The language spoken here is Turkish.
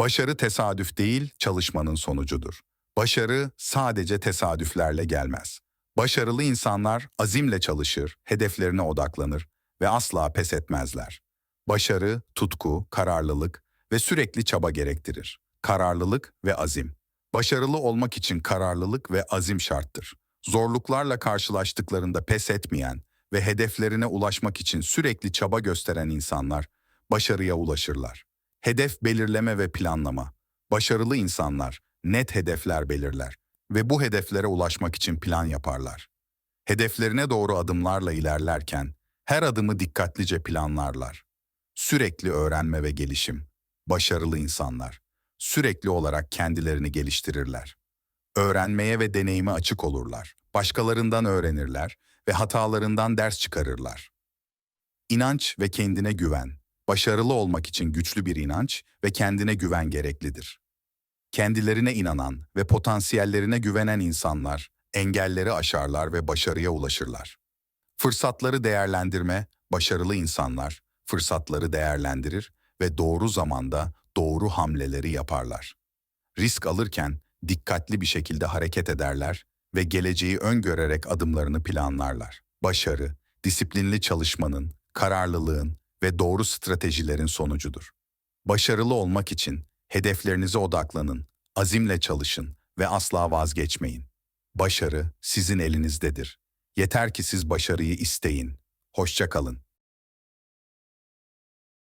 Başarı tesadüf değil, çalışmanın sonucudur. Başarı sadece tesadüflerle gelmez. Başarılı insanlar azimle çalışır, hedeflerine odaklanır ve asla pes etmezler. Başarı, tutku, kararlılık ve sürekli çaba gerektirir. Kararlılık ve azim. Başarılı olmak için kararlılık ve azim şarttır. Zorluklarla karşılaştıklarında pes etmeyen ve hedeflerine ulaşmak için sürekli çaba gösteren insanlar başarıya ulaşırlar. Hedef belirleme ve planlama. Başarılı insanlar net hedefler belirler ve bu hedeflere ulaşmak için plan yaparlar. Hedeflerine doğru adımlarla ilerlerken her adımı dikkatlice planlarlar. Sürekli öğrenme ve gelişim. Başarılı insanlar sürekli olarak kendilerini geliştirirler. Öğrenmeye ve deneyime açık olurlar. Başkalarından öğrenirler ve hatalarından ders çıkarırlar. İnanç ve kendine güven. Başarılı olmak için güçlü bir inanç ve kendine güven gereklidir. Kendilerine inanan ve potansiyellerine güvenen insanlar engelleri aşarlar ve başarıya ulaşırlar. Fırsatları değerlendirme, başarılı insanlar fırsatları değerlendirir ve doğru zamanda doğru hamleleri yaparlar. Risk alırken dikkatli bir şekilde hareket ederler ve geleceği öngörerek adımlarını planlarlar. Başarı, disiplinli çalışmanın, kararlılığın ve doğru stratejilerin sonucudur. Başarılı olmak için hedeflerinize odaklanın, azimle çalışın ve asla vazgeçmeyin. Başarı sizin elinizdedir. Yeter ki siz başarıyı isteyin. Hoşça kalın.